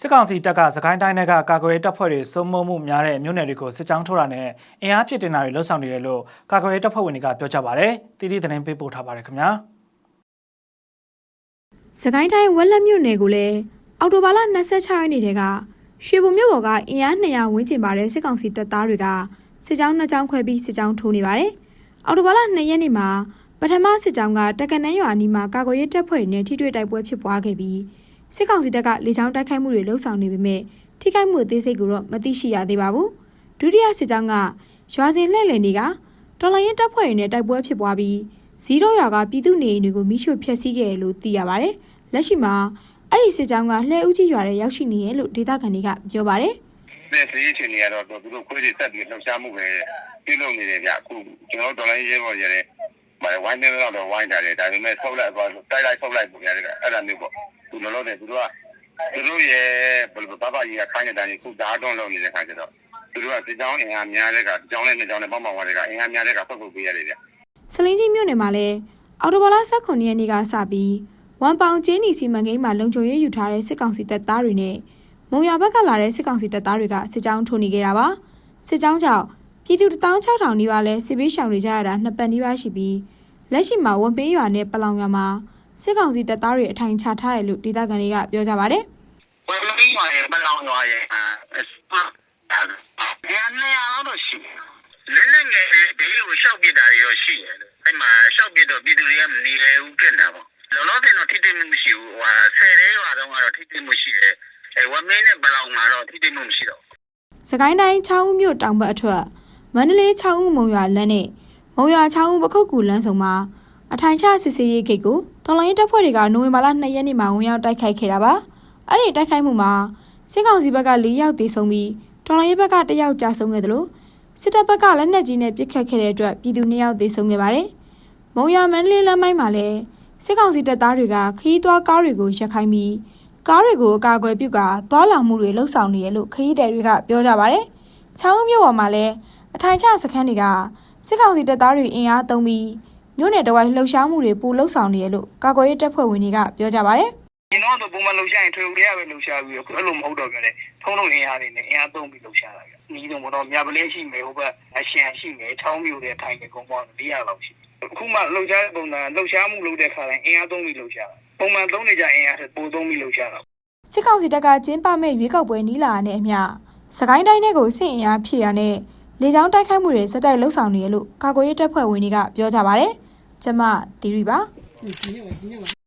စစ်ကောင်စီတပ်ကစကိုင်းတိုင်းကကာကွယ်ရေးတပ်ဖွဲ့တွေစုံမမှုများတဲ့မြို့နယ်တွေကိုစစ်ကြောင်းထိုးတာနဲ့အင်အားဖြစ်တင်တာတွေလှုပ်ဆောင်နေတယ်လို့ကာကွယ်ရေးတပ်ဖွဲ့ဝင်တွေကပြောကြပါတယ်။တီတီသတင်းပေးပို့ထားပါတယ်ခင်ဗျာ။စကိုင်းတိုင်းဝက်လက်မြို့နယ်ကိုလည်းအော်တိုဘာလ26ရက်နေ့တည်းကရွှေဘုံမြို့ပေါ်ကအင်အား200ဝန်းကျင်ပါတဲ့စစ်ကောင်စီတပ်သားတွေကစစ်ကြောင်းနှစ်ကြောင်းခွဲပြီးစစ်ကြောင်းထိုးနေပါတယ်။အော်တိုဘာလ2ရက်နေ့မှာပထမစစ်ကြောင်းကတက္ကနန်းရွာအနီးမှာကာကွယ်ရေးတပ်ဖွဲ့တွေနဲ့ထိတွေ့တိုက်ပွဲဖြစ်ပွားခဲ့ပြီး စစ်ကောင်စီတပ်ကလေကြောင်းတိုက်ခိုက်မှုတွေလှုပ်ဆောင်နေပေမဲ့ထိခိုက်မှုအသေးစိတ်ကိုတော့မသိရှိရသေးပါဘူး။ဒုတိယစစ်ကြောင်းကရွာစဉ်လှည့်လည်နေကတော်လိုင်းရင်တပ်ဖွဲ့တွေနဲ့တိုက်ပွဲဖြစ်ပွားပြီးဇီးတော့ရွာကပြည်သူနေအိမ်တွေကိုမိရှို့ဖျက်ဆီးခဲ့တယ်လို့သိရပါတယ်။လက်ရှိမှာအဲ့ဒီစစ်ကြောင်းကလှဲဦးကြီးရွာထဲရောက်ရှိနေတယ်လို့ဒေသခံတွေကပြောပါတယ်တဲ့စီးချင်နေရတော့သူတို့ခွေးတွေဆက်ပြီးလှုပ်ရှားမှုပဲပြုလုပ်နေတယ်ဗျအခုကျွန်တော်တို့ဒေါ်လာရေးပေါ်ရတဲ့မ ဝိုင်းနေတော့ဝိုင်းတာတယ်ဒါပေမဲ့ဆုတ်လိုက်သွားတိုက်လိုက်ဆုတ်လိုက်ပုံရတယ်အဲ့ဒါမျိုးပေါ့သူလောလောဆယ်သူတို့ကသူတို့ရဲ့ဘယ်လိုဘာဘာကြီးကခိုင်းနေတာကြီးခုဓာတ်တွန်းလုပ်နေတဲ့ခါကျတော့သူတို့ကစစ်ကြောင်းအင်အားများတဲ့ကကြောင်းနဲ့နှစ်ကြောင်းနဲ့ပေါင်းပေါင်းသွားတဲ့ကအင်အားများတဲ့ကဖုတ်ဖုတ်ပေးရတယ်ဗျ။စလင်းကြီးမြို့နယ်မှာလည်းအော်တိုဘာလ18ရက်နေ့ကစပြီးဝမ်ပောင်ကျင်းနီစီမံကိန်းမှာလုံခြုံရေးယူထားတဲ့စစ်ကောင်စီတပ်သားတွေနဲ့မုံရွာဘက်ကလာတဲ့စစ်ကောင်စီတပ်သားတွေကစစ်ကြောင်းထိုးနေကြတာပါ။စစ်ကြောင်းကြောင့်ပြည်သူ16000နီးပါးလဲစစ်ပေးရှောင်နေကြရတာနှစ်ပတ်နီးပါးရှိပြီး လက်ရှိမှာဝန်ပေးရွာနဲ့ပလောင်ရွာမှာစစ်ကောင်စီတပ်သားတွေအထိုင်ချထားတယ်လို့ဒေသခံတွေကပြောကြပါတယ်။ဝယ်မင်းရွာရဲ့မလောင်ရွာရဲ့အဲအနေရတော့ရှိလင်းနေငယ်ဒီလိုရှောက်ပြတာတွေတော့ရှိတယ်အဲ့မှာရှောက်ပြတော့ပြည်သူတွေကမနေလဲဘူးဖြစ်နေတာပေါ့လောလောဆယ်တော့ထိတိမှုမရှိဘူးဟိုဆယ်ရဲရွာတော့ကတော့ထိတိမှုရှိတယ်အဲဝမင်းနဲ့ဘလောင်မှာတော့ထိတိမှုမရှိတော့စကိုင်းတိုင်း6ဦးမြို့တောင်ဘက်အထက်မန္တလေး6ဦးမုံရွာလမ်းနဲ့ မုံရွာ6ဦးပခုတ်ကူလမ်းဆောင်မှာအထိုင်ချစစ်စေးရေးဂိတ်ကိုတော်လိုင်းတပ်ဖွဲ့တွေကနိုဝင်ဘာလ2ရက်နေ့မှာဝင်ရောက်တိုက်ခိုက်ခဲ့တာပါအဲ့ဒီတိုက်ခိုက်မှုမှာစစ်ကောင်စီဘက်က4ယောက်သေဆုံးပြီးတော်လိုင်းဘက်က1ယောက်ကြာဆုံးခဲ့တယ်လို့စစ်တပ်ဘက်ကလက်နက်ကြီးနဲ့ပစ်ခတ်ခဲ့တဲ့အတွက်ပြည်သူ2ယောက်သေဆုံးခဲ့ပါတယ်မုံရွာမန္တလေးလမ်းမိုင်းမှာလည်းစစ်ကောင်စီတပ်သားတွေကခရီးသွားကားတွေကိုရက်ခိုင်းပြီးကားတွေကိုအကာအကွယ်ပြုကာသွားလာမှုတွေလှုပ်ဆောင်နေတယ်လို့ခရီးသည်တွေကပြောကြပါတယ်။ချောင်းမြို့ပေါ်မှာလည်းအထိုင်ချစခန်းတွေက စစ်ကောင်စီတပ်သားတွေအင်အားသုံးပြီးမြို့နယ်တဝိုက်လှုပ်ရှားမှုတွေပိုလှုပ်ဆောင်နေတယ်လို့ကာကွယ်ရေးတပ်ဖွဲ့ဝင်တွေကပြောကြပါတယ်ဒီတော့တော့ပုံမှန်လှုပ်ရှားရင်ထွေဦးတွေကပဲလှုပ်ရှားပြီးအခုအဲ့လိုမဟုတ်တော့ကြတယ်ထုံးထုံအင်အားတွေနဲ့အင်အားသုံးပြီးလှုပ်ရှားတာကြနီးတော့တော့မြပလင်းရှိမယ်ဟိုဘက်အရှန်ရှိမယ်ချောင်းမျိုးတွေထိုင်နေကုန်ပေါင်း400လောက်ရှိအခုမှလှုပ်ရှားတဲ့ပုံစံလှုပ်ရှားမှုလုပ်တဲ့ခါတိုင်းအင်အားသုံးပြီးလှုပ်ရှားတာပုံမှန်သုံးနေကြအင်အားထက်ပိုသုံးပြီးလှုပ်ရှားတာ။စစ်ကောင်စီတပ်ကကျင်းပမဲ့ရွေးကောက်ပွဲနီးလာတဲ့အမျှစကိုင်းတိုင်းထဲကိုစစ်အင်အားဖြည့်ရတဲ့ လေကြောင်းတိုက်ခိုက်မှုတွေစက်တိုက်လှုပ်ဆောင်နေတယ်လို့ကာကွယ်ရေးတပ်ဖွဲ့ဝင်တွေကပြောကြပါတယ်။ကျမတီရီပါ။